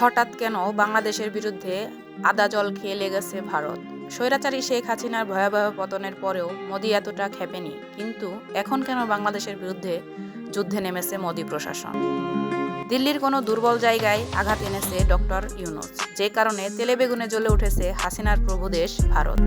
হঠাৎ কেন বাংলাদেশের বিরুদ্ধে আদা জল খেয়ে লেগেছে ভারত? স্বৈরাচারী শেখ হাসিনার ভয়াবহ পতনের পরেও মোদি এতটা খেপেনি, কিন্তু এখন কেন বাংলাদেশের বিরুদ্ধে যুদ্ধে নেমেছে মোদি প্রশাসন? দিল্লির কোনো দুর্বল জায়গায় আঘাত এনেছে ডক্টর ইউনুস, যে কারণে তেলে বেগুনে জ্বলে উঠেছে হাসিনার প্রভুদেশ ভারত।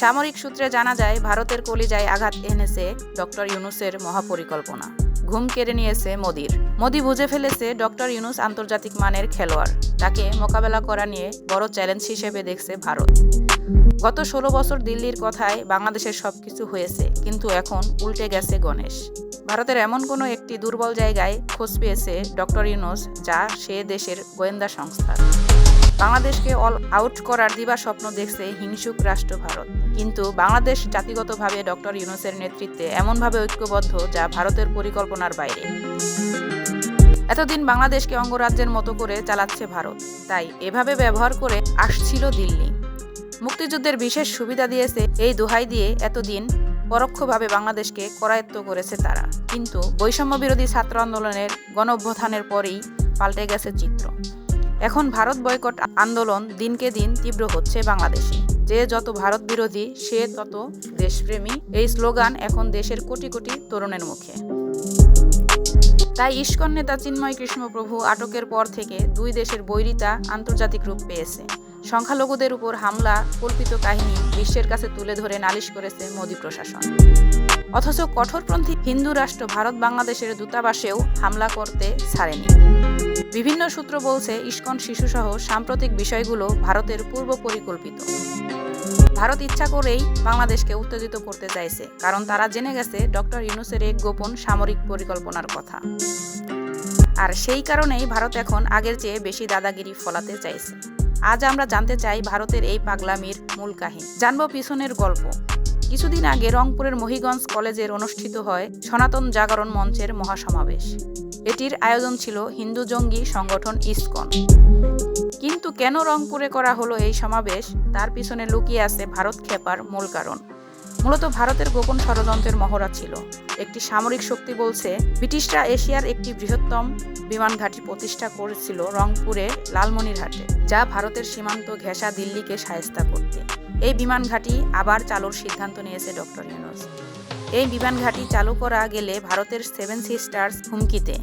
সামরিক সূত্রে জানা যায়, ভারতের কলিজায় আঘাত এনেছে ডক্টর ইউনুসের মহাপরিকল্পনা। ঘুম কেড়ে নিয়েছে মোদির। মোদি বুঝে ফেলেছে ডক্টর ইউনুস আন্তর্জাতিক মানের খেলোয়াড়। তাকে মোকাবেলা করা নিয়ে বড় চ্যালেঞ্জ হিসেবে দেখছে ভারত। গত ষোলো বছর দিল্লির কথায় বাংলাদেশের সবকিছু হয়েছে, কিন্তু এখন উল্টে গেছে গণেশ। ভারতের এমন কোনো একটি দুর্বল জায়গায় খোঁজ পেয়েছে ডক্টর ইউনুস, যা সে দেশের গোয়েন্দা সংস্থা। বাংলাদেশকে অল আউট করার দিবা স্বপ্ন দেখছে হিংসুক রাষ্ট্র ভারত। কিন্তু বাংলাদেশ জাতিগতভাবে ডক্টর ইউনুসের নেতৃত্বে এমনভাবে ঐক্যবদ্ধ যা ভারতের পরিকল্পনার বাইরে। এতদিন বাংলাদেশকে অঙ্গরাজ্যের মতো করে চালাচ্ছে ভারত। তাই এভাবে ব্যবহার করে আসছিল দিল্লি। মুক্তিযুদ্ধের বিশেষ সুবিধা দিয়েছে এই দোহাই দিয়ে এতদিন পরোক্ষভাবে বাংলাদেশকে করায়ত্ত করেছে তারা। কিন্তু বৈষম্য বিরোধী ছাত্র আন্দোলনের গণ অভ্যুত্থানের পরেই পাল্টে গেছে চিত্র। এখন ভারত বয়কট আন্দোলন দিনকে দিন তীব্র হচ্ছে বাংলাদেশে। যে যত ভারত বিরোধী, সে তত দেশপ্রেমী। এই স্লোগান এখন দেশের কোটি কোটি তরুণের মুখে। তাই ইস্কন নেতা চিন্ময় কৃষ্ণপ্রভু আটকের পর থেকে দুই দেশের বৈরিতা আন্তর্জাতিক রূপ পেয়েছে। সংখ্যালঘুদের উপর হামলা, কল্পিত কাহিনী বিশ্বের কাছে তুলে ধরে নালিশ করেছে মোদী প্রশাসন। অথচ কঠোরপন্থী হিন্দু রাষ্ট্র ভারত বাংলাদেশের দূতাবাসেও হামলা করতে ছাড়েনি। বিভিন্ন সূত্র বলছে ইস্কন শিশুসহ সাম্প্রতিক বিষয়গুলো ভারতের পূর্ব পরিকল্পিত ভারত ইচ্ছা করেই বাংলাদেশকে উত্তেজিত করতে চাইছে, কারণ তারা জেনে গেছে ডক্টর ইউনুসের এক গোপন সামরিক পরিকল্পনার কথা। আর সেই কারণেই ভারত এখন আগের চেয়ে বেশি দাদাগিরি ফলাতে চাইছে। আজ আমরা জানতে চাই ভারতের এই পাগলামির মূল কাহিনী। জানব পিছনের গল্প। কিছুদিন আগে রংপুরের মহিগঞ্জ কলেজের অনুষ্ঠিত হয় সনাতন জাগরণ মঞ্চের মহাসমাবেশ। এটির আয়োজন ছিল হিন্দু জঙ্গি সংগঠন ইসকন। কিন্তু কেন রংপুরে করা হলো এই সমাবেশ? তার পিছনে লুকিয়ে আছে ভারত খেপার মূল কারণ। মূলত ভারতের গোপন ষড়যন্ত্রের মহড়া ছিল। একটি সামরিক শক্তি বলছে, ব্রিটিশরা এশিয়ার একটি বৃহত্তম বিমান ঘাঁটি প্রতিষ্ঠা করেছিল রংপুরে লালমনিরহাটে, যা ভারতের সীমান্ত ঘেঁষা দিল্লিকে সায়স্তা করতে। এই বিমান ঘাঁটি আবার চালুর সিদ্ধান্ত নিয়েছে ডক্টর ইউনুস। এই বিমান ঘাঁটি চালু করা গেলে ভারতের সেভেন সিস্টার্স হুমকিতে।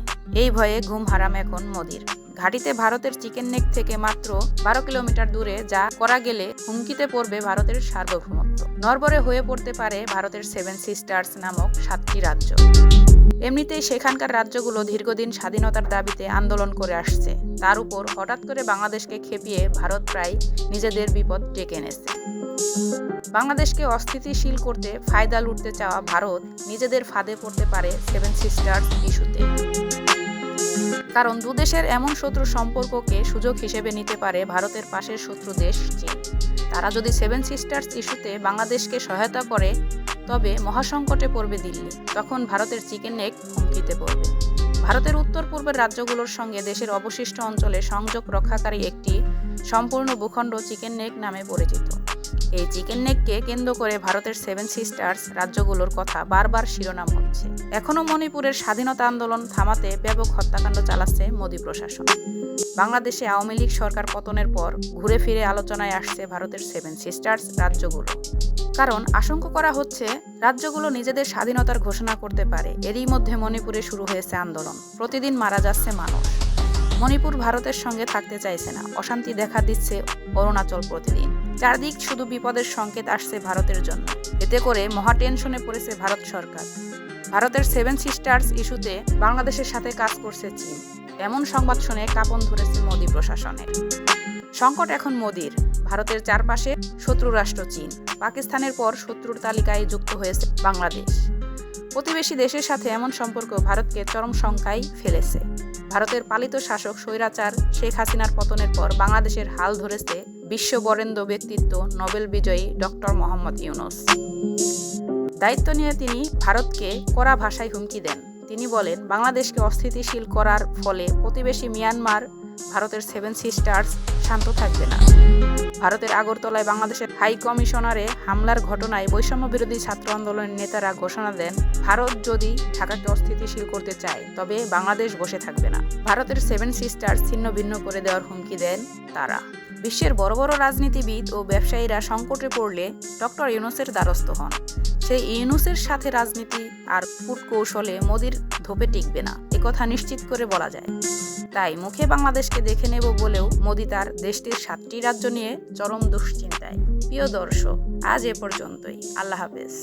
এই ভয়ে ঘুম হারাম এখন মোদির। ঘাটিতে ভারতের চিকেন নেক থেকে মাত্র বারো কিলোমিটার দূরে যা করা গেলে হুমকিতে পড়বে ভারতের সার্বভৌমত্ব। নরবরে হয়ে পড়তে পারে ভারতের সেভেন সিস্টার্স নামক সাতটি রাজ্য। এমনিতেই সেখানকার রাজ্যগুলো দীর্ঘদিন স্বাধীনতার দাবিতে আন্দোলন করে আসছে। তার উপর হঠাৎ করে বাংলাদেশকে খেপিয়ে ভারত প্রায় নিজেদের বিপদ ডেকে এনেছে। বাংলাদেশকে অস্থিতিশীল করতে ফায়দা লুটতে চাওয়া ভারত নিজেদের ফাঁদে পড়তে পারে সেভেন সিস্টার্স ইস্যুতে। কারণ দুদেশের এমন শত্রু সম্পর্ককে সুযোগ হিসেবে নিতে পারে ভারতের পাশের শত্রু দেশ চীন। তারা যদি সেভেন সিস্টার্স ইস্যুতে বাংলাদেশকে সহায়তা করে, তবে মহাসংকটে পড়বে দিল্লি। তখন ভারতের চিকেন নেক হুমকিতে পড়বে। ভারতের উত্তর পূর্বের রাজ্যগুলোর সঙ্গে দেশের অবশিষ্ট অঞ্চলে সংযোগ রক্ষাকারী একটি সম্পূর্ণ ভূখণ্ড চিকেন নেক নামে পরিচিত। এই চিকেন নেককে কেন্দ্র করে ভারতের সেভেন সিস্টার্স রাজ্যগুলোর কথা বারবার শিরোনাম হচ্ছে। এখনও মণিপুরের স্বাধীনতা আন্দোলন থামাতে ব্যাপক হত্যাকাণ্ড চালাচ্ছে মোদী প্রশাসন। বাংলাদেশে আওয়ামী লীগ সরকার পতনের পর ঘুরে ফিরে আলোচনায় আসছে ভারতের সেভেন সিস্টার্স রাজ্যগুলো। কারণ আশঙ্কা করা হচ্ছে রাজ্যগুলো নিজেদের স্বাধীনতার ঘোষণা করতে পারে। এরই মধ্যে মণিপুরে শুরু হয়েছে আন্দোলন। প্রতিদিন মারা যাচ্ছে মানুষ। মণিপুর ভারতের সঙ্গে থাকতে চাইছে না। অশান্তি দেখা দিচ্ছে অরুণাচল প্রতিদিন। চারদিক শুধু বিপদের সংকেত আসছে ভারতের জন্য। এতে করে মহা টেনশনে পড়েছে ভারত সরকার। ভারতের সেভেন সিস্টার্স ইস্যুতে বাংলাদেশের সাথে কাজ করছে চীন। এমন সংবাদ শুনে কাঁপন ধরেছে মোদী প্রশাসনের সংকট এখন মোদির। ভারতের চারপাশে শত্রু রাষ্ট্র চীন। পাকিস্তানের পর শত্রুর তালিকায় যুক্ত হয়েছে বাংলাদেশ। প্রতিবেশী দেশের সাথে এমন সম্পর্ক ভারতকে চরম শঙ্কায় ফেলেছে। ভারতের পালিত শাসক স্বৈরাচার শেখ হাসিনার পতনের পর বাংলাদেশের হাল ধরেছে বিশ্ব বরেণ্য ব্যক্তিত্ব নোবেল বিজয়ী ডক্টর মোহাম্মদ ইউনুস। দায়িত্ব নিয়ে তিনি ভারতকে কড়া ভাষায় হুমকি দেন। তিনি বলেন, বাংলাদেশকে অস্থিতিশীল করার ফলে প্রতিবেশী মিয়ানমার ভারতের সেভেন সিস্টার্স শান্ত থাকবে না। ভারতের আগরতলায় বাংলাদেশের হাই কমিশনারে হামলার ঘটনায় বৈষম্য বিরোধী ছাত্র আন্দোলনের নেতারা ঘোষণা দেন, ভারত যদি ঢাকাকে অস্থিতিশীল করতে চায়, তবে বাংলাদেশ বসে থাকবে না। ভারতের সেভেন সিস্টার্স ছিন্ন ভিন্ন করে দেওয়ার হুমকি দেন তারা। বিশ্বের বড় বড় রাজনীতিবিদ ও ব্যবসায়ীরা সংকটে পড়লে ডক্টর ইউনুসের দ্বারস্থ হন। সেই ইউনুসের সাথে রাজনীতি আর কূটকৌশলে মোদির ধোপে টিকবে না একথা নিশ্চিত করে বলা যায়। তাই মুখে বাংলাদেশকে দেখে নেব বলেও মোদি তার দেশটির সাতটি রাজ্য নিয়ে চরম দুশ্চিন্তায়। প্রিয় দর্শক, আজ এ পর্যন্তই। আল্লাহ হাফেজ।